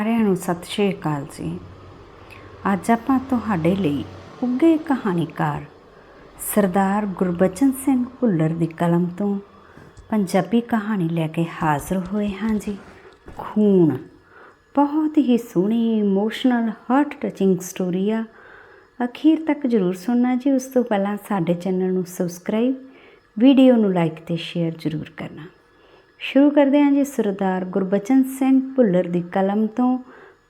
ਸਾਰਿਆਂ ਨੂੰ ਸਤਿ ਸ਼੍ਰੀ ਅਕਾਲ ਜੀ। ਅੱਜ ਆਪਾਂ ਤੁਹਾਡੇ ਲਈ ਉੱਗੇ ਕਹਾਣੀਕਾਰ ਸਰਦਾਰ ਗੁਰਬਚਨ ਸਿੰਘ ਭੁੱਲਰ ਦੀ ਕਲਮ ਤੋਂ ਪੰਜਾਬੀ ਕਹਾਣੀ ਲੈ ਕੇ ਹਾਜ਼ਰ ਹੋਏ ਹਾਂ ਜੀ। ਖੂਨ, ਬਹੁਤ ਹੀ ਸੋਹਣੀ ਇਮੋਸ਼ਨਲ ਹਾਰਟ ਟਚਿੰਗ ਸਟੋਰੀ ਆ। ਅਖੀਰ ਤੱਕ ਜ਼ਰੂਰ ਸੁਣਨਾ ਜੀ। ਉਸ ਤੋਂ ਪਹਿਲਾਂ ਸਾਡੇ ਚੈਨਲ ਨੂੰ ਸਬਸਕ੍ਰਾਈਬ ਵੀਡੀਓ ਨੂੰ ਲਾਈਕ ਤੇ ਸ਼ੇਅਰ ਜ਼ਰੂਰ ਕਰਨਾ। ਸ਼ੁਰੂ ਕਰਦੇ ਹਾਂ ਜੀ ਸਰਦਾਰ ਗੁਰਬਚਨ ਸਿੰਘ ਭੁੱਲਰ ਦੀ ਕਲਮ ਤੋਂ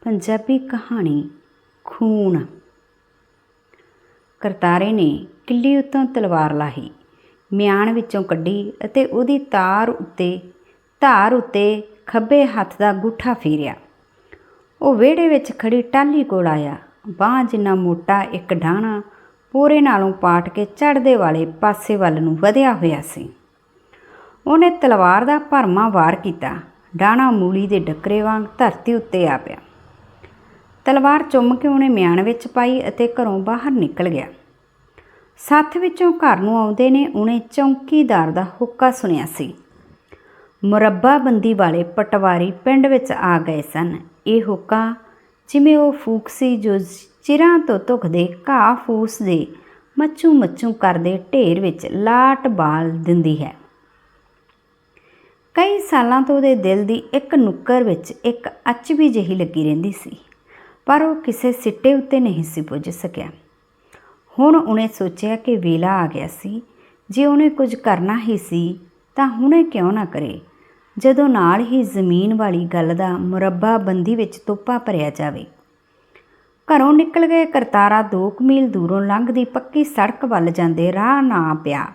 ਪੰਜਾਬੀ ਕਹਾਣੀ ਖੂਨ। ਕਰਤਾਰੇ ਨੇ ਕਿੱਲੀ ਉੱਤੋਂ ਤਲਵਾਰ ਲਾਹੀ ਮਿਆਨ ਵਿੱਚੋਂ ਕੱਢੀ ਅਤੇ ਉਹਦੀ ਤਾਰ ਉੱਤੇ, ਧਾਰ ਉੱਤੇ ਖੱਬੇ ਹੱਥ ਦਾ ਗੁੱਠਾ ਫੇਰਿਆ। ਉਹ ਵਿਹੜੇ ਵਿੱਚ ਖੜੀ ਟਾਲੀ ਕੋਲ ਆਇਆ, ਬਾਂਹ ਜਿੰਨਾ ਮੋਟਾ ਇੱਕ ਡਾਣਾ ਪੂਰੇ ਨਾਲੋਂ ਪਾਟ ਕੇ ਚੜ੍ਹਦੇ ਵਾਲੇ ਪਾਸੇ ਵੱਲ ਨੂੰ ਵਧਿਆ ਹੋਇਆ ਸੀ। ਉਹਨੇ ਤਲਵਾਰ ਦਾ ਭਰਮਾ ਵਾਰ ਕੀਤਾ। ਡਾਣਾ ਮੂਲੀ ਦੇ ਡੱਕਰੇ ਵਾਂਗ ਧਰਤੀ ਉੱਤੇ ਆ ਪਿਆ। ਤਲਵਾਰ ਚੁੰਮ ਕੇ ਉਹਨੇ ਮਿਆਨ ਵਿੱਚ ਪਾਈ ਅਤੇ ਘਰੋਂ ਬਾਹਰ ਨਿਕਲ ਗਿਆ। ਸੱਥ ਵਿੱਚੋਂ ਘਰ ਨੂੰ ਆਉਂਦੇ ਨੇ ਉਹਨੇ ਚੌਂਕੀਦਾਰ ਦਾ ਹੁੱਕਾ ਸੁਣਿਆ ਸੀ। ਮੁਰੱਬਾ ਬੰਦੀ ਵਾਲੇ ਪਟਵਾਰੀ ਪਿੰਡ ਵਿੱਚ ਆ ਗਏ ਸਨ। ਇਹ ਹੁੱਕਾ ਜਿਵੇਂ ਉਹ ਫੂਕ ਸੀ ਜੋ ਚਿਰਾਂ ਤੋਂ ਧੁਖਦੇ, ਘਾਹ ਫੂਸ ਦੇ ਮੱਚੂ ਮੱਚੂ ਕਰਦੇ ਢੇਰ ਵਿੱਚ ਲਾਟ ਬਾਲ ਦਿੰਦੀ ਹੈ। ਕਈ ਸਾਲਾਂ ਤੋਂ ਉਹਦੇ ਦਿਲ ਦੀ ਇੱਕ ਨੁੱਕਰ ਵਿੱਚ ਇੱਕ ਅਚਬੀ ਜਿਹੀ ਲੱਗੀ ਰਹਿੰਦੀ ਸੀ, ਪਰ ਉਹ ਕਿਸੇ ਸਿੱਟੇ ਉੱਤੇ ਨਹੀਂ ਸੀ ਪੁੱਜ ਸਕਿਆ। ਹੁਣ ਉਹਨੇ ਸੋਚਿਆ ਕਿ ਵੇਲਾ ਆ ਗਿਆ ਸੀ। ਜੇ ਉਹਨੇ ਕੁਝ ਕਰਨਾ ਹੀ ਸੀ, ਤਾਂ ਹੁਣੇ ਕਿਉਂ ਨਾ ਕਰੇ? ਜਦੋਂ ਨਾਲ ਹੀ ਜ਼ਮੀਨ ਵਾਲੀ ਗੱਲ ਦਾ ਮੁਰੱਬਾ ਬੰਦੀ ਵਿੱਚ ਤੋਪਾ ਭਰਿਆ ਜਾਵੇ। ਘਰੋਂ ਨਿਕਲ ਗਏ ਕਰਤਾਰਾ 2 ਮੀਲ ਦੂਰੋਂ ਲੰਘਦੀ ਪੱਕੀ ਸੜਕ ਵੱਲ ਜਾਂਦੇ ਰਾਹ ਨਾ ਪਿਆ।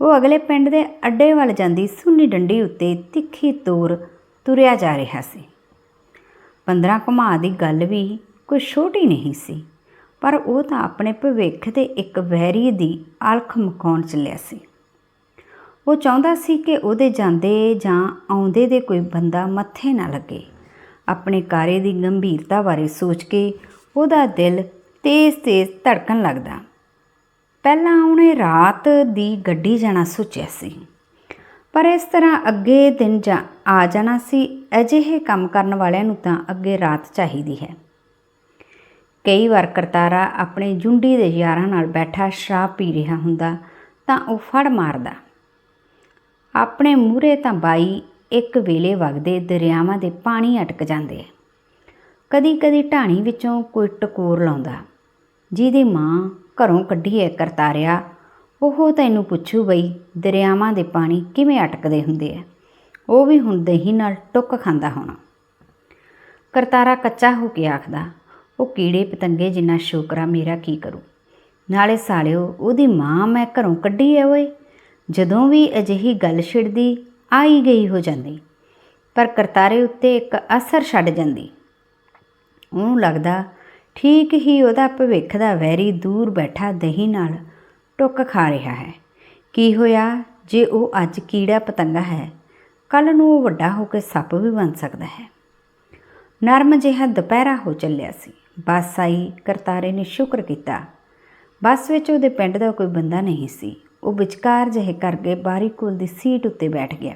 ਉਹ ਅਗਲੇ ਪਿੰਡ ਦੇ ਅੱਡੇ ਵੱਲ ਜਾਂਦੀ ਸੁੰਨੀ ਡੰਡੀ ਉੱਤੇ ਤਿੱਖੀ ਤੋਰ ਤੁਰਿਆ ਜਾ ਰਿਹਾ ਸੀ। 15 ਘੁਮਾ ਦੀ ਗੱਲ ਵੀ ਕੋਈ ਛੋਟੀ ਨਹੀਂ ਸੀ, ਪਰ ਉਹ ਤਾਂ ਆਪਣੇ ਭਵਿੱਖ ਦੇ ਇੱਕ ਵੈਰੀ ਦੀ ਅਲਖ ਮਕਾਉਣ ਚੱਲਿਆ ਸੀ। ਉਹ ਚਾਹੁੰਦਾ ਸੀ ਕਿ ਉਹਦੇ ਜਾਂਦੇ ਜਾਂ ਆਉਂਦੇ ਦੇ ਕੋਈ ਬੰਦਾ ਮੱਥੇ ਨਾ ਲੱਗੇ। ਆਪਣੇ ਕਾਰੇ ਦੀ ਗੰਭੀਰਤਾ ਬਾਰੇ ਸੋਚ ਕੇ ਉਹਦਾ ਦਿਲ ਤੇਜ਼-ਤੇਜ਼ ਧੜਕਣ ਲੱਗਦਾ। ਪਹਿਲਾਂ ਉਹਨੇ ਰਾਤ ਦੀ ਗੱਡੀ ਜਾਣਾ ਸੋਚਿਆ ਸੀ। ਪਰ ਇਸ ਤਰ੍ਹਾਂ ਅੱਗੇ ਦਿਨ ਜਾ ਆ ਜਾਣਾ ਸੀ, ਅਜਿਹੇ ਕੰਮ ਕਰਨ ਵਾਲਿਆਂ ਨੂੰ ਤਾਂ ਅੱਗੇ ਰਾਤ ਚਾਹੀਦੀ ਹੈ। ਕਈ ਵਾਰ ਕਰਤਾਰਾ ਆਪਣੇ ਜੁੰਡੀ ਦੇ ਯਾਰਾਂ ਨਾਲ ਬੈਠਾ ਸ਼ਰਾਬ ਪੀ ਰਿਹਾ ਹੁੰਦਾ ਤਾਂ ਉਹ ਫੜ ਮਾਰਦਾ। ਆਪਣੇ ਮੂਹਰੇ ਤਾਂ ਬਾਈ ਇੱਕ ਵੇਲੇ ਵਗਦੇ ਦਰਿਆਵਾਂ ਦੇ ਪਾਣੀ ਅਟਕ ਜਾਂਦੇ ਕਦੀ ਕਦੀ ਢਾਣੀ ਵਿੱਚੋਂ ਕੋਈ ਟਕੋਰ ਲਾਉਂਦਾ, ਜਿਹਦੀ ਮਾਂ ਘਰੋਂ ਕੱਢੀਏ ਕਰਤਾਰਿਆ। ਉਹ ਤੈਨੂੰ ਪੁੱਛੂ ਬਈ, ਦਰਿਆਵਾਂ ਦੇ ਪਾਣੀ ਕਿਵੇਂ ਅਟਕਦੇ ਹੁੰਦੇ ਆ? ਉਹ ਵੀ ਹੁਣ ਦਹੀਂ ਨਾਲ ਟੁੱਕ ਖਾਂਦਾ ਹੋਣਾ। ਕਰਤਾਰਾ ਕੱਚਾ ਹੋ ਕੇ ਆਖਦਾ, ਉਹ ਕੀੜੇ ਪਤੰਗੇ ਜਿੰਨਾ ਸ਼ੋਕਰਾ ਮੇਰਾ ਕੀ ਕਰੂ? ਨਾਲੇ ਸਾਲਿਓ, ਉਹਦੀ ਮਾਂ ਮੈਂ ਘਰੋਂ ਕੱਢੀ ਐ ਓਏ। ਜਦੋਂ ਵੀ ਅਜਿਹੀ ਗੱਲ ਛਿੜਦੀ, ਆਈ ਗਈ ਹੋ ਜਾਂਦੀ। ਪਰ ਕਰਤਾਰੇ ਉੱਤੇ ਇੱਕ ਅਸਰ ਛੱਡ ਜਾਂਦੀ। ਉਹਨੂੰ ਲੱਗਦਾ ਠੀਕ ਹੀ ਉਹਦਾ ਭਵਿੱਖ ਦਾ ਵੈਰੀ ਦੂਰ ਬੈਠਾ ਦਹੀਂ ਨਾਲ ਟੁੱਕ ਖਾ ਰਿਹਾ ਹੈ। ਕੀ ਹੋਇਆ? ਜੇ ਉਹ ਅੱਜ ਕੀੜਾ ਪਤੰਗਾ ਹੈ ਕੱਲ ਨੂੰ ਉਹ ਵੱਡਾ ਹੋ ਕੇ ਸੱਪ ਵੀ ਬਣ ਸਕਦਾ ਹੈ। ਨਰਮ ਜਿਹਾ ਦੁਪਹਿਰਾ ਹੋ ਚੱਲਿਆ ਸੀ। ਬੱਸ ਆਈ, ਕਰਤਾਰੇ ਨੇ ਸ਼ੁਕਰ ਕੀਤਾ। ਬੱਸ ਵਿੱਚ ਉਹਦੇ ਪਿੰਡ ਦਾ ਕੋਈ ਬੰਦਾ ਨਹੀਂ ਸੀ। ਉਹ ਵਿਚਕਾਰ ਜਿਹੇ ਕਰਕੇ ਬਾਰੀ ਕੋਲ ਦੀ ਸੀਟ ਉੱਤੇ ਬੈਠ ਗਿਆ।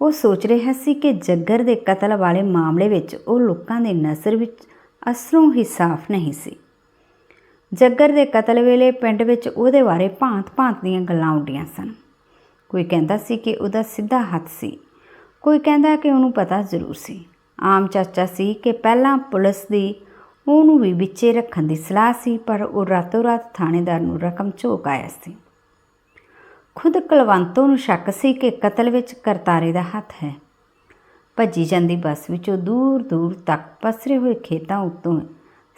ਉਹ ਸੋਚ ਰਿਹਾ ਸੀ ਕਿ ਜੱਗਰ ਦੇ ਕਤਲ ਵਾਲੇ ਮਾਮਲੇ ਵਿੱਚ ਉਹ ਲੋਕਾਂ ਦੀ ਨਜ਼ਰ ਵਿੱਚ ਅਸਰੋਂ ਹੀ ਸਾਫ਼ ਨਹੀਂ ਸੀ। ਜੱਗਰ ਦੇ ਕਤਲ ਵੇਲੇ ਪਿੰਡ ਵਿੱਚ ਉਹਦੇ ਬਾਰੇ ਭਾਂਤ-ਭਾਂਤ ਦੀਆਂ ਗੱਲਾਂ ਉੱਡੀਆਂ ਸਨ। ਕੋਈ ਕਹਿੰਦਾ ਸੀ ਕਿ ਉਹਦਾ ਸਿੱਧਾ ਹੱਥ ਸੀ, ਕੋਈ ਕਹਿੰਦਾ ਕਿ ਉਹਨੂੰ ਪਤਾ ਜ਼ਰੂਰ ਸੀ। ਆਮ ਚਾਚਾ ਸੀ ਕਿ ਪਹਿਲਾਂ ਪੁਲਿਸ ਦੀ ਉਹਨੂੰ ਵੀ ਵਿੱਚੇ ਰੱਖਣ ਦੀ ਸਲਾਹ ਸੀ, ਪਰ ਉਹ ਰਾਤੋਂ ਰਾਤ ਥਾਣੇਦਾਰ ਨੂੰ ਰਕਮ ਝੋਕ ਆਇਆ ਸੀ। ਖੁਦ ਕਲਵੰਤੋਂ ਨੂੰ ਸ਼ੱਕ ਸੀ ਕਿ ਕਤਲ ਵਿੱਚ ਕਰਤਾਰੇ ਦਾ ਹੱਥ ਹੈ। ਭੱਜੀ ਜਾਂਦੀ ਬੱਸ ਵਿੱਚੋਂ ਦੂਰ ਦੂਰ ਤੱਕ ਪਸਰੇ ਹੋਏ ਖੇਤਾਂ ਉੱਤੋਂ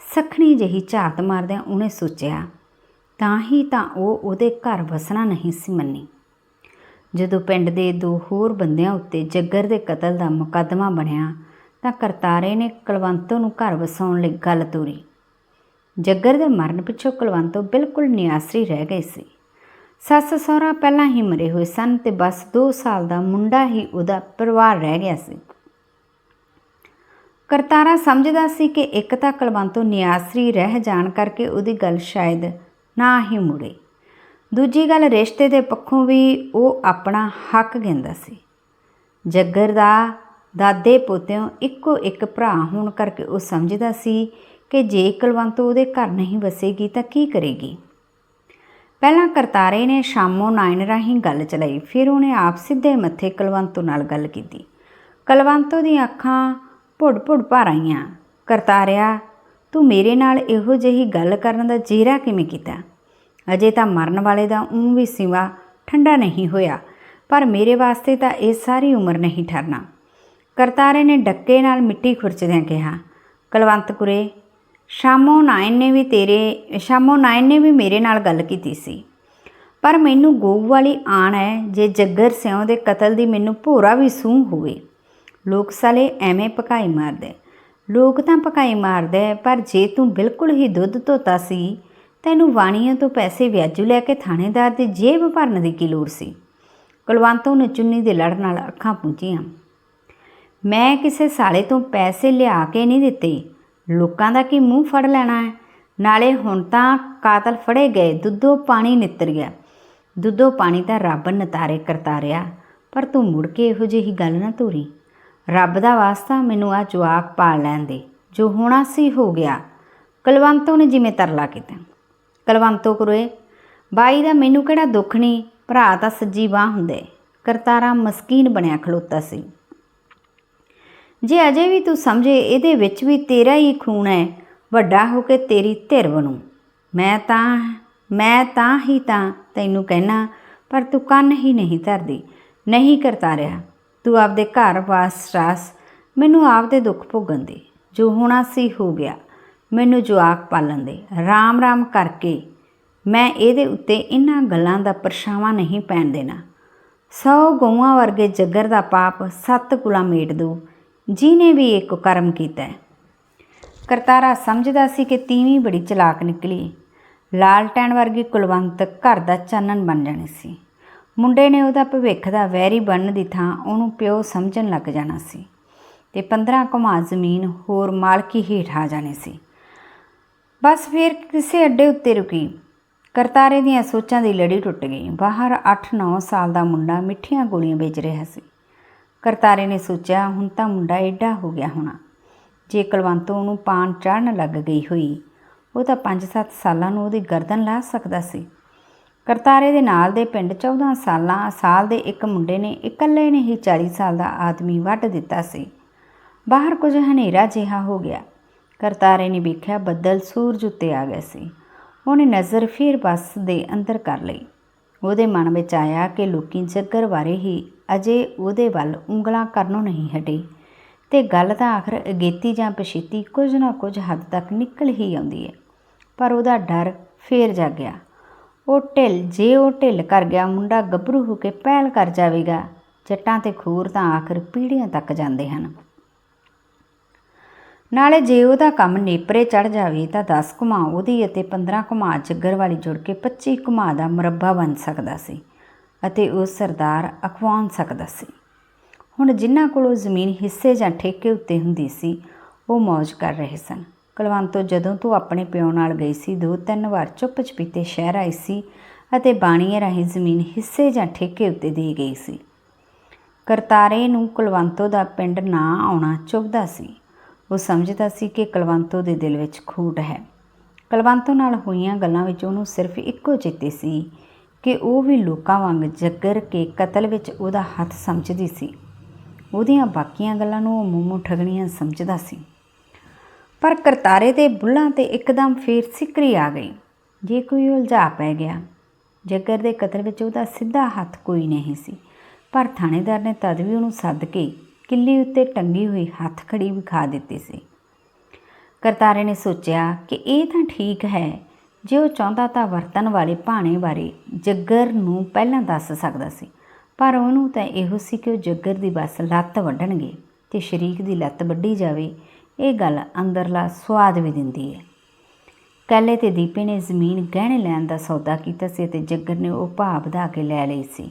ਸਖਣੀ ਜਿਹੀ ਝਾਤ ਮਾਰਦਿਆਂ ਉਹਨੇ ਸੋਚਿਆ, ਤਾਂ ਹੀ ਤਾਂ ਉਹ ਉਹਦੇ ਘਰ ਵਸਣਾ ਨਹੀਂ ਸੀ ਮੰਨੀ। ਜਦੋਂ ਪਿੰਡ ਦੇ ਦੋ ਹੋਰ ਬੰਦਿਆਂ ਉੱਤੇ ਜੱਗਰ ਦੇ ਕਤਲ ਦਾ ਮੁਕੱਦਮਾ ਬਣਿਆ, ਤਾਂ ਕਰਤਾਰੇ ਨੇ ਕੁਲਵੰਤੋਂ ਨੂੰ ਘਰ ਵਸਾਉਣ ਲਈ ਗੱਲ ਤੋਰੀ। ਜੱਗਰ ਦੇ ਮਰਨ ਪਿੱਛੋਂ ਕੁਲਵੰਤੋਂ ਬਿਲਕੁਲ ਨਿਆਸਰੀ ਰਹਿ ਗਈ ਸੀ। ਸੱਸ ਸਹੁਰਾ ਪਹਿਲਾਂ ਹੀ ਮਰੇ ਹੋਏ ਸਨ ਤੇ ਬਸ 2 ਸਾਲ ਦਾ ਮੁੰਡਾ ਹੀ ਉਹਦਾ ਪਰਿਵਾਰ ਰਹਿ ਗਿਆ ਸੀ। ਕਰਤਾਰਾ ਸਮਝਦਾ ਸੀ ਕਿ ਇੱਕ ਤਾਂ ਕਲਵੰਤੋਂ ਨਿਆਸਰੀ ਰਹਿ ਜਾਣ ਕਰਕੇ ਉਹਦੀ ਗੱਲ ਸ਼ਾਇਦ ਨਾ ਹੀ ਮੁੜੇ। ਦੂਜੀ ਗੱਲ ਰਿਸ਼ਤੇ ਦੇ ਪੱਖੋਂ ਵੀ ਉਹ ਆਪਣਾ ਹੱਕ ਗਿੰਦਾ ਸੀ। ਜੱਗਰ ਦਾ, ਦਾਦੇ ਪੋਤਿਆਂ ਇੱਕੋ ਇੱਕ ਭਰਾ ਹੋਣ ਕਰਕੇ ਉਹ ਸਮਝਦਾ ਸੀ ਕਿ ਜੇ ਕੁਲਵੰਤ ਉਹਦੇ ਘਰ ਨਹੀਂ ਵਸੇਗੀ ਤਾਂ ਕੀ ਕਰੇਗੀ? ਪਹਿਲਾਂ ਕਰਤਾਰੇ ਨੇ ਸ਼ਾਮੋ ਨਾਇਣ ਰਾਹੀਂ ਗੱਲ ਚਲਾਈ, ਫਿਰ ਉਹਨੇ ਆਪ ਸਿੱਧੇ ਮੱਥੇ ਕੁਲਵੰਤੋ ਨਾਲ ਗੱਲ ਕੀਤੀ। ਕੁਲਵੰਤੋ ਦੀਆਂ ਅੱਖਾਂ ਭੁੜ-ਭੁੜ ਭਰ ਆਈਆਂ। ਕਰਤਾਰਿਆ, ਤੂੰ ਮੇਰੇ ਨਾਲ ਇਹੋ ਜਿਹੀ ਗੱਲ ਕਰਨ ਦਾ ਜੀਰਾ ਕਿਵੇਂ ਕੀਤਾ? ਅਜੇ ਤਾਂ ਮਰਨ ਵਾਲੇ ਦਾ ਊਂ ਵੀ ਸਿਵਾ ਠੰਡਾ ਨਹੀਂ ਹੋਇਆ, ਪਰ ਮੇਰੇ ਵਾਸਤੇ ਤਾਂ ਇਹ ਸਾਰੀ ਉਮਰ ਨਹੀਂ ਠਰਨਾ। ਕਰਤਾਰੇ ਨੇ ਡੱਕੇ ਨਾਲ ਮਿੱਟੀ ਖੁਰਚਦਿਆਂ ਕਿਹਾ, ਕੁਲਵੰਤ ਕੁਰੇ ਸ਼ਾਮੋ ਨਾਇਨ ਨੇ ਵੀ ਤੇਰੇ, ਸ਼ਾਮੋ ਨਾਇਨ ਨੇ ਵੀ ਮੇਰੇ ਨਾਲ ਗੱਲ ਕੀਤੀ ਸੀ। ਪਰ ਮੈਨੂੰ ਗੋਊ ਵਾਲੀ ਆਣ ਹੈ ਜੇ ਜੱਗਰ ਸਿਉਂ ਦੇ ਕਤਲ ਦੀ ਮੈਨੂੰ ਭੋਰਾ ਵੀ ਸੂਹ ਹੋਵੇ। ਲੋਕ ਸਾਲੇ ਐਵੇਂ ਪਕਾਈ ਮਾਰਦੇ। ਲੋਕ ਤਾਂ ਪਕਾਈ ਮਾਰਦੇ, ਪਰ ਜੇ ਤੂੰ ਬਿਲਕੁਲ ਹੀ ਦੁੱਧ ਧੋਤਾ ਸੀ, ਤੈਨੂੰ ਵਾਣੀਆਂ ਤੋਂ ਪੈਸੇ ਵਿਆਜੂ ਲੈ ਕੇ ਥਾਣੇਦਾਰ ਦੀ ਜੇਬ ਭਰਨ ਦੀ ਕੀ ਲੋੜ ਸੀ? ਕੁਲਵੰਤੋਂ ਨੇ ਚੁੰਨੀ ਦੇ ਲੜ ਨਾਲ ਅੱਖਾਂ ਪੂੰਝੀਆਂ। ਮੈਂ ਕਿਸੇ ਸਾਲੇ ਤੋਂ ਪੈਸੇ ਲਿਆ ਕੇ ਨਹੀਂ ਦਿੱਤੇ। ਲੋਕਾਂ ਦਾ ਕੀ ਮੂੰਹ ਫੜ ਲੈਣਾ ਹੈ? ਨਾਲੇ ਹੁਣ ਤਾਂ ਕਾਤਲ ਫੜੇ ਗਏ, ਦੁੱਧੋ ਪਾਣੀ ਨਿੱਤਰ ਗਿਆ। ਦੁੱਧੋ ਪਾਣੀ ਤਾਂ ਰੱਬ ਨਤਾਰੇ ਕਰਤਾਰਿਆ, ਪਰ ਤੂੰ ਮੁੜ ਕੇ ਇਹੋ ਜਿਹੀ ਗੱਲ ਨਾ ਤੋਰੀ ਰੱਬ ਦਾ ਵਾਸਤਾ ਮੈਨੂੰ ਆ ਜਵਾਬ ਪਾ ਲੈਣ ਦੇ, ਜੋ ਹੋਣਾ ਸੀ ਹੋ ਗਿਆ। ਕਲਵੰਤੋ ਨੇ ਜਿਵੇਂ ਤਰਲਾ ਕੀਤਾ। ਕਲਵੰਤੋ ਕਰੋਏ, ਬਾਈ ਦਾ ਮੈਨੂੰ ਕਿਹੜਾ ਦੁੱਖ ਨਹੀਂ ਭਰਾ ਤਾਂ ਸੱਜੀ ਬਾਹ ਹੁੰਦੇ। ਕਰਤਾਰਾ ਮਸਕੀਨ ਬਣਿਆ ਖਲੋਤਾ ਸੀ। ਜੇ ਅਜੇ ਵੀ ਤੂੰ ਸਮਝੇ ਇਹਦੇ ਵਿੱਚ ਵੀ ਤੇਰਾ ਹੀ ਖੂਨ ਹੈ, ਵੱਡਾ ਹੋ ਕੇ ਤੇਰੀ ਧਿਰ ਬਣੂ। ਮੈਂ ਤਾਂ ਮੈਂ ਤਾਂ ਹੀ ਤਾਂ ਤੈਨੂੰ ਕਹਿਣਾ, ਪਰ ਤੂੰ ਕੰਨ ਹੀ ਨਹੀਂ ਧਰਦੀ, ਨਹੀਂ ਕਰਤਾ ਰਿਹਾ ਤੂੰ ਆਪਦੇ ਘਰ ਵਾਸ-ਰਾਸ ਮੈਨੂੰ ਆਪਦੇ ਦੁੱਖ ਭੋਗਣ ਦੇ। ਜੋ ਹੋਣਾ ਸੀ ਹੋ ਗਿਆ, ਮੈਨੂੰ ਜਵਾਕ ਪਾਲਣ ਦੇ। ਰਾਮ ਰਾਮ ਕਰਕੇ ਮੈਂ ਇਹਦੇ ਉੱਤੇ ਇਹਨਾਂ ਗੱਲਾਂ ਦਾ ਪਰਛਾਵਾਂ ਨਹੀਂ ਪੈਣ ਦੇਣਾ। ਸੌ ਗਊਆਂ ਵਰਗੇ ਜੱਗਰ ਦਾ ਪਾਪ ਸੱਤ ਕੁਲਾ ਮੇਟ ਦੋ। ਜਿਨੇ ਵੀ ਇੱਕ ਕਰਮ ਕੀਤਾ ਹੈ। ਕਰਤਾਰਾ ਸਮਝਦਾ ਸੀ ਕਿ ਤੀਵੀਂ ਬੜੀ ਚਲਾਕ ਨਿਕਲੀ। ਲਾਲਟੈਨ ਵਰਗੀ ਕੁਲਵੰਤ ਘਰ ਦਾ ਚਾਨਣ ਬਣ ਜਾਣੀ ਸੀ। ਮੁੰਡੇ ਨੇ ਉਹਦਾ ਭਵਿੱਖ ਦਾ ਵੈਰੀ ਬਣਨ ਦੀ ਥਾਂ ਉਹਨੂੰ ਪਿਓ ਸਮਝਣ ਲੱਗ ਜਾਣਾ ਸੀ ਤੇ 15 ਕਮਾ ਜ਼ਮੀਨ ਹੋਰ ਮਾਲਕੀ ਹੇਠ ਆ ਜਾਣੀ ਸੀ। ਬਸ ਫਿਰ ਕਿਸੇ ਅੱਡੇ ਉੱਤੇ ਰੁਕੀ। ਕਰਤਾਰੇ ਦੀਆਂ ਸੋਚਾਂ ਦੀ ਲੜੀ ਟੁੱਟ ਗਈ। ਬਾਹਰ 8-9 ਸਾਲ ਦਾ ਮੁੰਡਾ ਮਿੱਠੀਆਂ ਗੋਲੀਆਂ ਵੇਚ ਰਿਹਾ ਸੀ। ਕਰਤਾਰੇ ਨੇ ਸੋਚਿਆ, ਹੁਣ ਤਾਂ ਮੁੰਡਾ ਐਡਾ ਹੋ ਗਿਆ ਹੋਣਾ। ਜੇ ਕੁਲਵੰਤੋਂ ਉਹਨੂੰ ਪਾਣ ਚੜਨ ਲੱਗ ਗਈ ਹੋਈ, ਉਹ ਤਾਂ 5-7 ਸਾਲਾਂ ਨੂੰ ਉਹਦੀ ਗਰਦਨ ਲਾ ਸਕਦਾ ਸੀ। ਕਰਤਾਰੇ ਦੇ ਨਾਲ ਦੇ ਪਿੰਡ 14 ਸਾਲਾਂ, ਸਾਲ ਦੇ ਇੱਕ ਮੁੰਡੇ ਨੇ ਇਕੱਲੇ ਨੇ ਹੀ 40 ਸਾਲ ਦਾ ਆਦਮੀ ਵੱਢ ਦਿੱਤਾ ਸੀ। ਬਾਹਰ ਕੁਝ ਹਨੇਰਾ ਜਿਹਾ ਹੋ ਗਿਆ। ਕਰਤਾਰੇ ਨੇ ਵੇਖਿਆ ਬੱਦਲ ਸੂਰਜ ਉੱਤੇ ਆ ਗਏ ਸੀ। ਉਹਨੇ ਨਜ਼ਰ ਫਿਰ ਬੱਸ ਦੇ ਅੰਦਰ ਕਰ ਲਈ। ਉਹਦੇ ਮਨ ਵਿੱਚ ਆਇਆ ਕਿ ਲੋਕੀ ਜੱਗਰ ਬਾਰੇ ਹੀ ਅਜੇ ਉਹਦੇ ਵੱਲ ਉਂਗਲਾਂ ਕਰਨੋਂ ਨਹੀਂ ਹਟੀ। ਤੇ ਗੱਲ ਤਾਂ ਆਖਰ ਅਗੇਤੀ ਜਾਂ ਪਛੀਤੀ ਕੁਝ ਨਾ ਕੁਝ ਹੱਦ ਤੱਕ ਨਿਕਲ ਹੀ ਆਉਂਦੀ ਹੈ ਪਰ ਉਹਦਾ ਡਰ ਫੇਰ ਜਾਗਿਆ ਉਹ ਢਿੱਲ, ਜੇ ਉਹ ਢਿੱਲ ਕਰ ਗਿਆ, ਮੁੰਡਾ ਗੱਭਰੂ ਹੋ ਕੇ ਪਹਿਲ ਕਰ ਜਾਵੇਗਾ। ਜੱਟਾਂ ਤੇ ਖੂਰ ਤਾਂ ਆਖਰ ਪੀੜ੍ਹੀਆਂ ਤੱਕ ਜਾਂਦੇ ਹਨ। ਨਾਲੇ ਜੇ ਉਹਦਾ ਕੰਮ ਨੇਪਰੇ ਚੜ ਜਾਵੇ ਤਾਂ 10 ਘੁਮਾ ਉਹਦੀ ਅਤੇ 15 ਘੁਮਾ ਜੱਗਰ ਵਾਲੀ ਜੁੜ ਕੇ 25 ਘੁਮਾ ਦਾ ਮੁਰੱਬਾ ਬਣ ਸਕਦਾ ਸੀ। ਅਤੇ ਉਹ ਸਰਦਾਰ ਅਖਵਾਉਣ ਸਕਦਾ ਸੀ। ਹੁਣ ਜਿਨ੍ਹਾਂ ਕੋਲੋਂ ਜ਼ਮੀਨ ਹਿੱਸੇ ਜਾਂ ਠੇਕੇ ਉੱਤੇ ਹੁੰਦੀ ਸੀ, ਉਹ ਮौज ਕਰ ਰਹੇ ਸਨ। ਕੁਲਵੰਤੋ ਜਦੋਂ ਤੋਂ ਆਪਣੇ ਪਿਓ ਨਾਲ ਗਈ ਸੀ, ਦੋ ਤਿੰਨ ਵਾਰ ਚੁੱਪ ਚਪੀਤੇ ਸ਼ਹਿਰ ਆਈ ਸੀ ਅਤੇ ਬਾਣੀਏ ਰਾਹੀਂ ਜ਼ਮੀਨ ਹਿੱਸੇ ਜਾਂ ਠੇਕੇ ਉੱਤੇ ਦੇ ਗਈ ਸੀ। ਕਰਤਾਰੇ ਨੂੰ ਕੁਲਵੰਤੋ ਦਾ ਪਿੰਡ ਨਾ ਆਉਣਾ ਚੁਭਦਾ ਸੀ। ਉਹ ਸਮਝਦਾ ਸੀ ਕਿ ਕੁਲਵੰਤੋ ਦੇ ਦਿਲ ਵਿੱਚ ਖੂਟ ਹੈ। ਕੁਲਵੰਤੋ ਨਾਲ ਹੋਈਆਂ ਗੱਲਾਂ ਵਿੱਚ ਉਹਨੂੰ ਸਿਰਫ ਇੱਕੋ ਚੇਤੇ ਸੀ ਕਿ ਉਹ ਵੀ ਲੋਕਾਂ ਵਾਂਗ ਜੱਗਰ ਕੇ ਕਤਲ ਵਿੱਚ ਉਹਦਾ ਹੱਥ ਸਮਝਦੀ ਸੀ। ਉਹਦੀਆਂ ਬਾਕੀਆਂ ਗੱਲਾਂ ਨੂੰ ਉਹ ਮੂੰਹੋਂ ਠਗਣੀਆਂ ਸਮਝਦਾ ਸੀ। ਪਰ ਕਰਤਾਰੇ ਦੇ ਬੁੱਲਾਂ ਤੇ ਇੱਕਦਮ ਫੇਰ ਸਿਕਰੀ ਆ ਗਈ। ਜੇ ਕੋਈ ਉਲਝਾ ਪੈ ਗਿਆ, ਜੱਗਰ ਦੇ ਕਤਲ ਵਿੱਚ ਉਹਦਾ ਸਿੱਧਾ ਹੱਥ ਕੋਈ ਨਹੀਂ ਸੀ। ਪਰ ਥਾਣੇਦਾਰ ਨੇ ਤਦ ਵੀ ਉਹਨੂੰ ਸੱਦ ਕੇ ਕਿੱਲੀ ਉੱਤੇ ਟੰਗੀ ਹੋਈ ਹੱਥ ਖੜੀ ਵਿਖਾ ਦਿੱਤੀ ਸੀ। ਕਰਤਾਰੇ ਨੇ ਸੋਚਿਆ ਕਿ ਇਹ ਤਾਂ ਠੀਕ ਹੈ ਜੇ ਉਹ ਚਾਹੁੰਦਾ ਤਾਂ ਵਰਤਨ ਵਾਲੇ ਭਾਣੇ ਬਾਰੇ ਜੱਗਰ ਨੂੰ ਪਹਿਲਾਂ ਦੱਸ ਸਕਦਾ ਸੀ। ਪਰ ਉਹਨੂੰ ਤਾਂ ਇਹੋ ਸੀ ਕਿ ਉਹ ਜੱਗਰ ਦੀ ਬਸ ਲੱਤ ਵੱਢਣਗੇ ਤੇ ਸ਼ਰੀਕ ਦੀ ਲੱਤ ਵੱਢੀ ਜਾਵੇ। ਇਹ ਗੱਲ ਅੰਦਰਲਾ ਸਵਾਦ ਵੀ ਦਿੰਦੀ ਹੈ। ਕੱਲੇ ਤੇ ਦੀਪੇ ਨੇ ਜ਼ਮੀਨ ਗਹਿਣੇ ਲੈਣ ਦਾ ਸੌਦਾ ਕੀਤਾ ਸੀ ਤੇ ਜੱਗਰ ਨੇ ਉਹ ਭਾਅ ਵਧਾ ਕੇ ਲੈ ਲਈ ਸੀ।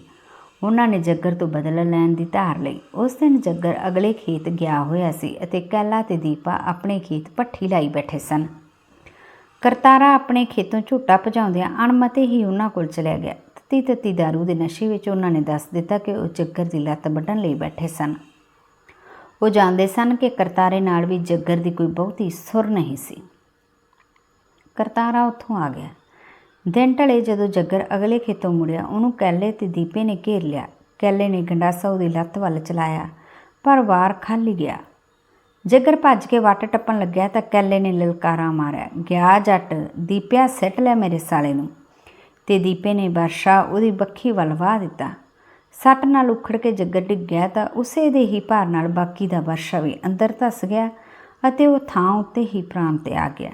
ਉਹਨਾਂ ਨੇ ਜੱਗਰ ਤੋਂ ਬਦਲਾ ਲੈਣ ਦੀ ਧਾਰ ਲਈ। ਉਸ ਦਿਨ ਜੱਗਰ ਅਗਲੇ ਖੇਤ ਗਿਆ ਹੋਇਆ ਸੀ ਅਤੇ ਕੈਲਾ ਤੇ ਦੀਪਾ ਆਪਣੇ ਖੇਤ ਪੱਠੀ ਲਾਈ ਬੈਠੇ ਸਨ। ਕਰਤਾਰਾ ਆਪਣੇ ਖੇਤੋਂ ਝੂਟਾ ਭਜਾਉਂਦਿਆਂ ਅਣਮਤੇ ਹੀ ਉਹਨਾਂ ਕੋਲ ਚਲਿਆ ਗਿਆ। ਤਤੀ ਤਤੀ ਦਾਰੂ ਦੇ ਨਸ਼ੇ ਵਿੱਚ ਉਹਨਾਂ ਨੇ ਦੱਸ ਦਿੱਤਾ ਕਿ ਉਹ ਜੱਗਰ ਦੀ ਲੱਤ ਵੱਢਣ ਲਈ ਬੈਠੇ ਸਨ। ਉਹ ਜਾਣਦੇ ਸਨ ਕਿ ਕਰਤਾਰੇ ਨਾਲ ਵੀ ਜੱਗਰ ਦੀ ਕੋਈ ਬਹੁਤੀ ਸੁਰ ਨਹੀਂ ਸੀ। ਕਰਤਾਰਾ ਉੱਥੋਂ ਆ ਗਿਆ। ਦਿਨ ਢਲੇ ਜਦੋਂ ਜੱਗਰ ਅਗਲੇ ਖੇਤੋਂ ਮੁੜਿਆ, ਉਹਨੂੰ ਕੈਲੇ ਤੇ ਦੀਪੇ ਨੇ ਘੇਰ ਲਿਆ। ਕੈਲੇ ਨੇ ਗੰਡਾਸਾ ਉਹਦੀ ਲੱਤ ਵੱਲ ਚਲਾਇਆ, ਪਰ ਵਾਰ ਖਾਲੀ ਗਿਆ। ਜੱਗਰ ਭੱਜ ਕੇ ਵੱਟ ਟੱਪਣ ਲੱਗਿਆ ਤਾਂ ਕੈਲੇ ਨੇ ਲਲਕਾਰਾ ਮਾਰਿਆ। ਗਿਆ ਜੱਟ, ਦੀਪਿਆ ਸਿੱਟ ਲੈ ਮੇਰੇ ਸਾਲੇ ਨੂੰ। ਤੇ ਦੀਪੇ ਨੇ ਵਰਸ਼ਾ ਉਹਦੀ ਬੱਖੀ ਵੱਲ ਵਾਹ ਦਿੱਤਾ। ਸੱਟ ਨਾਲ ਉਖੜ ਕੇ ਜੱਗਰ ਡਿੱਗ ਗਿਆ ਤਾਂ ਉਸੇ ਦੇ ਹੀ ਭਾਰ ਨਾਲ ਬਾਕੀ ਦਾ ਵਰਸ਼ਾ ਵੀ ਅੰਦਰ ਧਸ ਗਿਆ ਅਤੇ ਉਹ ਥਾਂ ਉੱਤੇ ਹੀ ਪ੍ਰਾਣ ਤੇ ਆ ਗਿਆ।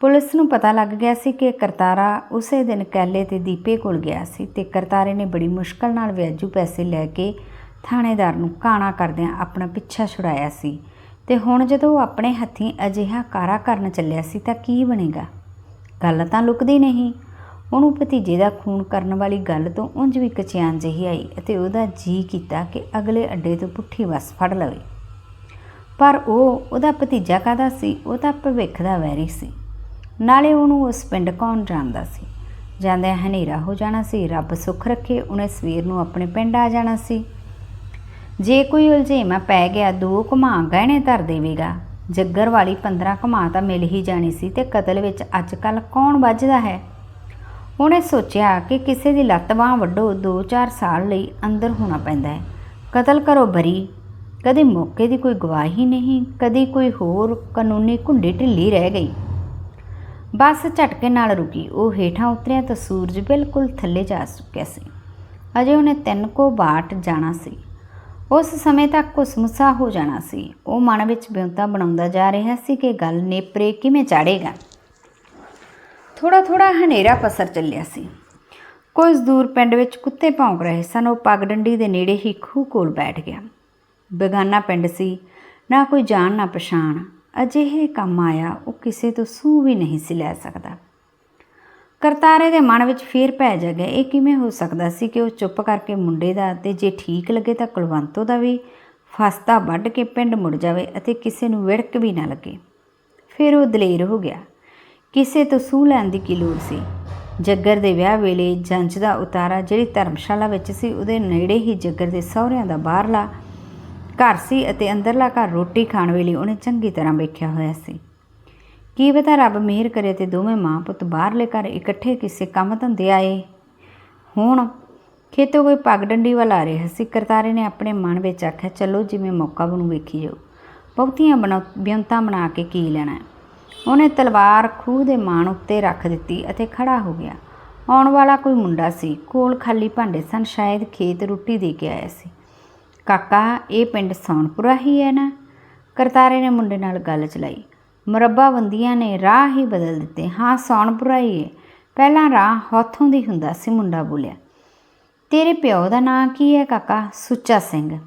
ਪੁਲਿਸ ਨੂੰ ਪਤਾ ਲੱਗ ਗਿਆ ਸੀ ਕਿ ਕਰਤਾਰਾ ਉਸੇ ਦਿਨ ਕੈਲੇ ਤੇ ਦੀਪੇ ਕੋਲ ਗਿਆ ਸੀ ਤੇ ਕਰਤਾਰੇ ਨੇ ਬੜੀ ਮੁਸ਼ਕਲ ਨਾਲ ਵਿਆਜੂ ਪੈਸੇ ਲੈ ਕੇ ਥਾਣੇਦਾਰ ਨੂੰ ਕਾਣਾ ਕਰਦਿਆਂ ਆਪਣਾ ਪਿੱਛਾ ਛੁਡਾਇਆ ਸੀ। ਤੇ ਹੁਣ ਜਦੋਂ ਉਹ ਆਪਣੇ ਹੱਥੀਂ ਅਜਿਹਾ ਕਾਰਾ ਕਰਨ ਚੱਲਿਆ ਸੀ ਤਾਂ ਕੀ ਬਣੇਗਾ? ਗੱਲ ਤਾਂ ਲੁਕਦੀ ਨਹੀਂ। ਉਹਨੂੰ ਭਤੀਜੇ ਦਾ ਖੂਨ ਕਰਨ ਵਾਲੀ ਗੱਲ ਤੋਂ ਉਂਝ ਵੀ ਕਚਿਆਨ ਜਿਹੀ ਆਈ ਅਤੇ ਉਹਦਾ ਜੀ ਕੀਤਾ ਕਿ ਅਗਲੇ ਅੱਡੇ ਤੋਂ ਪੁੱਠੀ ਬੱਸ ਫੜ ਲਵੇ। ਪਰ ਉਹ, ਉਹਦਾ ਭਤੀਜਾ ਕਾਦਾ ਸੀ? ਉਹ ਤਾਂ ਭਵਿੱਖ ਦਾ ਵੈਰੀ ਸੀ। ਨਾਲੇ ਉਹਨੂੰ ਉਸ ਪਿੰਡ ਕੌਣ ਜਾਣਦਾ ਸੀ? ਜਾਂਦਿਆਂ ਹਨੇਰਾ ਹੋ ਜਾਣਾ ਸੀ। ਰੱਬ ਸੁੱਖ ਰੱਖੇ ਉਹਨੇ ਸਵੇਰ ਨੂੰ ਆਪਣੇ ਪਿੰਡ ਆ ਜਾਣਾ ਸੀ। ਜੇ ਕੋਈ ਉਲਝੇਵਾਂ ਪੈ ਗਿਆ, ਦੋ ਘੁਮਾ ਗਹਿਣੇ ਧਰ ਦੇਵੇਗਾ। ਜੱਗਰ ਵਾਲੀ 15 ਘੁਮਾ ਤਾਂ ਮਿਲ ਹੀ ਜਾਣੀ ਸੀ ਤੇ ਕਤਲ ਵਿੱਚ ਅੱਜ ਕੱਲ ਕੌਣ ਵੱਜਦਾ ਹੈ? ਉਹਨੇ ਸੋਚਿਆ ਕਿ ਕਿਸੇ ਦੀ ਲੱਤ ਬਾਂਹ ਵੱਢੋ 2-4 ਸਾਲ ਲਈ ਅੰਦਰ ਹੋਣਾ ਪੈਂਦਾ ਹੈ। ਕਤਲ ਕਰੋ ਬਰੀ। ਕਦੇ ਮੌਕੇ ਦੀ ਕੋਈ ਗਵਾਹੀ ਨਹੀਂ, ਕਦੀ ਕੋਈ ਹੋਰ ਕਾਨੂੰਨੀ ਘੁੰਡੀ ਢਿੱਲੀ ਰਹਿ ਗਈ। ਬੱਸ ਝਟਕੇ ਨਾਲ ਰੁਕੀ। ਉਹ ਹੇਠਾਂ ਉਤਰਿਆ ਤਾਂ ਸੂਰਜ ਬਿਲਕੁਲ ਥੱਲੇ ਜਾ ਚੁੱਕਿਆ ਸੀ। ਅਜੇ ਉਹਨੇ ਤਿੰਨ ਕੋ ਬਾਟ ਜਾਣਾ ਸੀ। ਉਸ ਸਮੇਂ ਤੱਕ ਕੁਸਮਸਾ ਹੋ ਜਾਣਾ ਸੀ। ਉਹ ਮਨ ਵਿੱਚ ਬਿਉਂਤਾ ਬਣਾਉਂਦਾ ਜਾ ਰਿਹਾ ਸੀ ਕਿ ਗੱਲ ਨੇਪਰੇ ਕਿਵੇਂ ਚਾੜੇਗਾ। ਥੋੜਾ ਥੋੜਾ ਹਨੇਰਾ ਪਸਰ ਚੱਲਿਆ ਸੀ। ਕੁਝ ਦੂਰ ਪਿੰਡ ਵਿੱਚ ਕੁੱਤੇ ਭੌਂਕ ਰਹੇ ਸਨ। ਉਹ ਪਗਡੰਡੀ ਦੇ ਨੇੜੇ ਹੀ ਖੂਹ ਕੋਲ ਬੈਠ ਗਿਆ। ਬੇਗਾਨਾ ਪਿੰਡ ਸੀ। ਨਾ ਕੋਈ ਜਾਣ ਨਾ ਪਛਾਣ। ਅਜਿਹੇ ਕੰਮ ਆਇਆ, ਉਹ ਕਿਸੇ ਤੋਂ ਸੂ ਵੀ ਨਹੀਂ ਸੀ ਲੈ ਸਕਦਾ। ਕਰਤਾਰੇ ਦੇ ਮਨ ਵਿੱਚ ਫੇਰ ਪੈ ਜਾ ਗਿਆ ਇਹ ਕਿਵੇਂ ਹੋ ਸਕਦਾ ਸੀ ਕਿ ਉਹ ਚੁੱਪ ਕਰਕੇ ਮੁੰਡੇ ਦਾ ਤੇ ਜੇ ਠੀਕ ਲੱਗੇ ਤਾਂ ਕੁਲਵੰਤੋ ਦਾ ਵੀ ਫਸਤਾ ਵੱਢ ਕੇ ਪਿੰਡ ਮੁੜ ਜਾਵੇ ਅਤੇ ਕਿਸੇ ਨੂੰ ਵਿੜਕ ਵੀ ਨਾ ਲੱਗੇ। ਫਿਰ ਉਹ ਦਲੇਰ ਹੋ ਗਿਆ। ਕਿਸੇ ਤੋਂ ਸੂਹ ਲੈਣ ਦੀ ਕੀ ਲੋੜ ਸੀ? ਜੱਗਰ ਦੇ ਵਿਆਹ ਵੇਲੇ ਜੰਜ ਦਾ ਉਤਾਰਾ ਜਿਹੜੀ ਧਰਮਸ਼ਾਲਾ ਵਿੱਚ ਸੀ, ਉਹਦੇ ਨੇੜੇ ਹੀ ਜੱਗਰ ਦੇ ਸਹੁਰਿਆਂ ਦਾ ਬਾਹਰਲਾ ਘਰ ਸੀ ਅਤੇ ਅੰਦਰਲਾ ਘਰ ਰੋਟੀ ਖਾਣ ਵੇਲੇ ਉਹਨੇ ਚੰਗੀ ਤਰ੍ਹਾਂ ਵੇਖਿਆ ਹੋਇਆ ਸੀ। ਕੀ ਪਤਾ ਰੱਬ ਮਿਹਰ ਕਰੇ ਤੇ ਦੋਵੇਂ ਮਾਂ ਪੁੱਤ ਬਾਹਰਲੇ ਘਰ ਇਕੱਠੇ ਕਿਸੇ ਕੰਮ ਧੰਦੇ ਆਏ। ਹੁਣ ਖੇਤੋਂ ਕੋਈ ਪੱਗ ਡੰਡੀ ਵੱਲ ਆ ਰਿਹਾ ਸੀ ਕਰਤਾਰੇ ਨੇ ਆਪਣੇ ਮਨ ਵਿੱਚ ਆਖਿਆ, ਚਲੋ ਜਿਵੇਂ ਮੌਕਾ ਬਣੂ ਵੇਖੀ ਜਾਓ। ਬਹੁਤੀਆਂ ਬਣਾ ਬਿਉਂਤਾਂ ਬਣਾ ਕੇ ਕੀ ਲੈਣਾ ਉਹਨੇ ਤਲਵਾਰ ਖੂਹ ਦੇ ਮਾਣ ਉੱਤੇ ਰੱਖ ਦਿੱਤੀ ਅਤੇ ਖੜਾ ਹੋ ਗਿਆ। ਆਉਣ ਵਾਲਾ ਕੋਈ ਮੁੰਡਾ ਸੀ, ਕੋਲ ਖਾਲੀ ਭਾਂਡੇ ਸਨ, ਸ਼ਾਇਦ ਖੇਤ ਰੋਟੀ ਦੇ ਕੇ ਆਇਆ ਸੀ। ਕਾਕਾ, ਇਹ ਪਿੰਡ ਸੌਣਪੁਰਾ ਹੀ ਹੈ ਨਾ? ਕਰਤਾਰੇ ਨੇ ਮੁੰਡੇ ਨਾਲ ਗੱਲ ਚਲਾਈ। ਮੁਰੱਬਾਬੰਦੀਆਂ ਨੇ ਰਾਹ ਹੀ ਬਦਲ ਦਿੱਤੇ। ਹਾਂ ਸੌਣਪੁਰਾ ਹੀ ਹੈ ਪਹਿਲਾਂ ਰਾਹ ਹੌਥੋਂ ਦੀ ਹੁੰਦਾ ਸੀ, ਮੁੰਡਾ ਬੋਲਿਆ। ਤੇਰੇ ਪਿਓ ਦਾ ਨਾਂ ਕੀ ਹੈ ਕਾਕਾ? ਸੁੱਚਾ ਸਿੰਘ।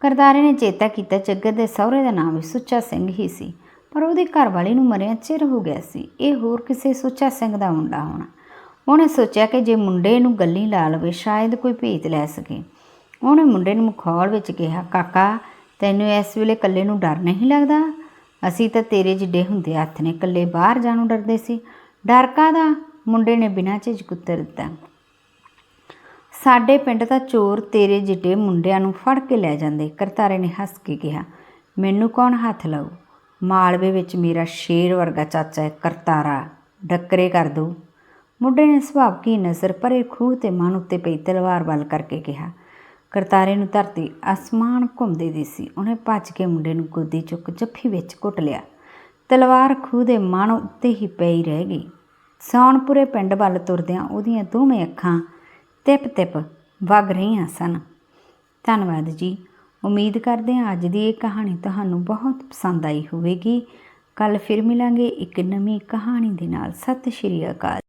ਕਰਤਾਰੇ ਨੇ ਚੇਤਾ ਕੀਤਾ ਜੱਗਰ ਦੇ ਸਹੁਰੇ ਦਾ ਨਾਮ ਵੀ ਸੁੱਚਾ ਸਿੰਘ ਹੀ ਸੀ। ਪਰ ਉਹਦੀ ਘਰਵਾਲੀ ਨੂੰ ਮਰਿਆ ਚਿਰ ਹੋ ਗਿਆ ਸੀ। ਇਹ ਹੋਰ ਕਿਸੇ ਸੁੱਚਾ ਸਿੰਘ ਦਾ ਮੁੰਡਾ ਹੋਣਾ। ਉਹਨੇ ਸੋਚਿਆ ਕਿ ਜੇ ਮੁੰਡੇ ਨੂੰ ਗੱਲੀ ਲਾ ਲਵੇ, ਸ਼ਾਇਦ ਕੋਈ ਭੇਤ ਲੈ ਸਕੇ। ਉਹਨੇ ਮੁੰਡੇ ਨੂੰ ਮਖੌਲ ਵਿੱਚ ਕਿਹਾ, ਕਾਕਾ, ਤੈਨੂੰ ਇਸ ਵੇਲੇ ਇਕੱਲੇ ਨੂੰ ਡਰ ਨਹੀਂ ਲੱਗਦਾ? ਅਸੀਂ ਤਾਂ ਤੇਰੇ ਜਿੱਡੇ ਹੁੰਦੇ ਹੱਥ ਨੇ ਇਕੱਲੇ ਬਾਹਰ ਜਾਣੋਂ ਡਰਦੇ ਸੀ। ਡਰ ਕਾਹਦਾ? ਮੁੰਡੇ ਨੇ ਬਿਨਾਂ ਝਿਜਕ ਉੱਤਰ ਦਿੱਤਾ। ਸਾਡੇ ਪਿੰਡ ਦਾ ਚੋਰ ਤੇਰੇ ਜਿੱਡੇ ਮੁੰਡਿਆਂ ਨੂੰ ਫੜ ਕੇ ਲੈ ਜਾਂਦੇ, ਕਰਤਾਰੇ ਨੇ ਹੱਸ ਕੇ ਕਿਹਾ, ਮੈਨੂੰ ਕੌਣ ਹੱਥ ਲਾਊ? ਮਾਲਵੇ ਵਿੱਚ ਮੇਰਾ ਸ਼ੇਰ ਵਰਗਾ ਚਾਚਾ ਹੈ, ਕਰਤਾਰਾ, ਡੱਕਰੇ ਕਰ ਦੋ। ਮੁੰਡੇ ਨੇ ਸੁਭਾਵ ਕੀ ਨਜ਼ਰ ਪਰੇ ਖੂਹ ਤੇ ਮਨ ਉੱਤੇ ਪਈ ਤਲਵਾਰ ਵੱਲ ਕਰਕੇ ਕਿਹਾ ਕਰਤਾਰੇ ਨੂੰ ਧਰਤੀ ਅਸਮਾਨ ਘੁੰਮਦੇ ਦੀ ਸੀ। ਉਹਨੇ ਭੱਜ ਕੇ ਮੁੰਡੇ ਨੂੰ ਗੋਦੀ ਚੁੱਕ ਜੱਫੀ ਵਿੱਚ ਘੁੱਟ ਲਿਆ। ਤਲਵਾਰ ਖੂਹ ਦੇ ਮਨ ਉੱਤੇ ਹੀ ਪਈ ਰਹਿ ਗਈ। ਸੌਣਪੁਰੇ ਪਿੰਡ ਵੱਲ ਤੁਰਦਿਆਂ ਉਹਦੀਆਂ ਦੋਵੇਂ ਅੱਖਾਂ ਤਿਪ ਤਿਪ ਵਗ ਰਹੀਆਂ ਸਨ। ਧੰਨਵਾਦ ਜੀ। ਉਮੀਦ ਕਰਦੇ ਹਾਂ ਅੱਜ ਦੀ ਇਹ ਕਹਾਣੀ ਤੁਹਾਨੂੰ ਬਹੁਤ ਪਸੰਦ ਆਈ ਹੋਵੇਗੀ। ਕੱਲ ਫਿਰ ਮਿਲਾਂਗੇ ਇੱਕ ਨਵੀਂ ਕਹਾਣੀ ਦੇ ਨਾਲ। ਸਤਿ ਸ਼੍ਰੀ ਅਕਾਲ।